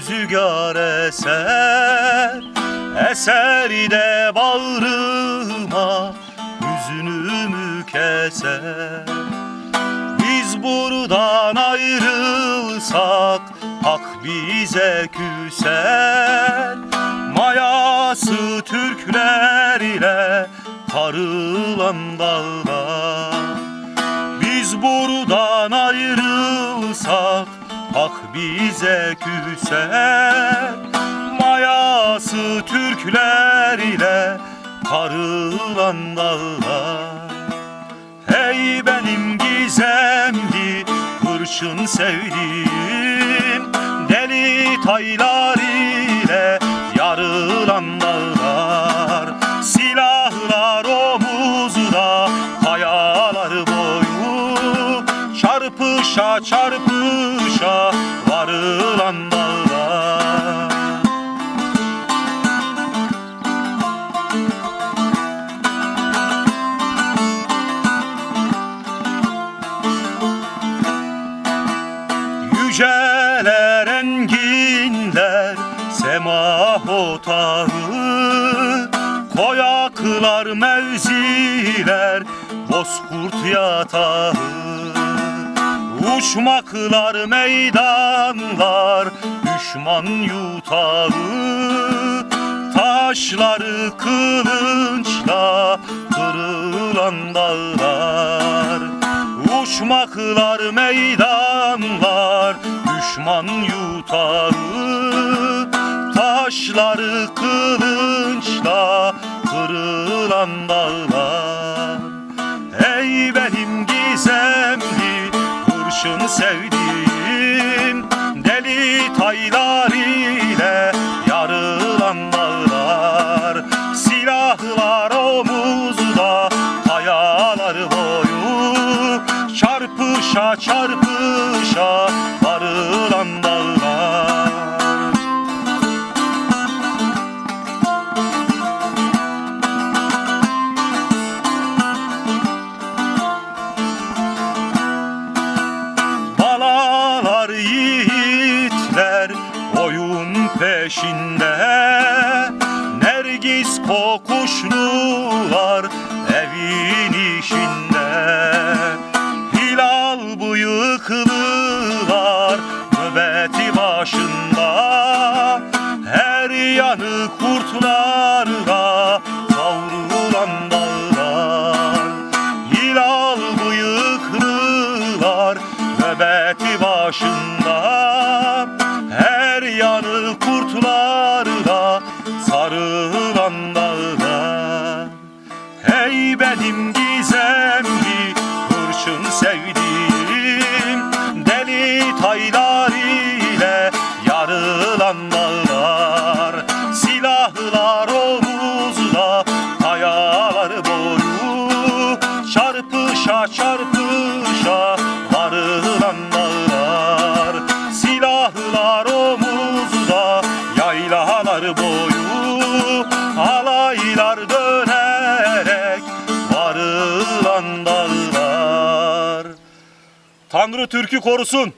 rüzgar eser Eser de bağrıma hüznümü keser. Biz buradan ayrılsak hak bize küser. Mayası Türkler ile karılan dağlar bize küser Mayası Türkler ile Karılan dağlar. Hey benim gizemli Hırçın sevdiğim Deli taylar ile Yarılan dağlar. Silahlar omuzda Kayalar boyu Çarpışa çarpışa Varılan dağlar Yüceler enginler semah otağı Koyaklar mevziler bozkurt yatağı Uçmaklar meydanlar düşman yutağı Taşları kılınçla kırılan dağlar. Uçmaklar meydanlar düşman yutağı Taşları kılınçla kırılan dağlar kurşun sevdiğim Deli taylar ile yarılan dağlar. Silahlar omuzda kayalar boyu. Çarpışa çarpışa varılan dağlar peşinde. Nergis kokuşlular evin işinde. Hilal bıyıklılar nöbeti başında. Her yanı kurtlarla savrulan dağlar. Hilal bıyıklılar nöbeti başında sarılan dağlar. Hey benim gizemli hırçın sevdiğim Deli taylar ile yarılan dağlar. Silahlar omuzda kayalar boyu Çarpışa çarpışa Tanrı Türk'ü korusun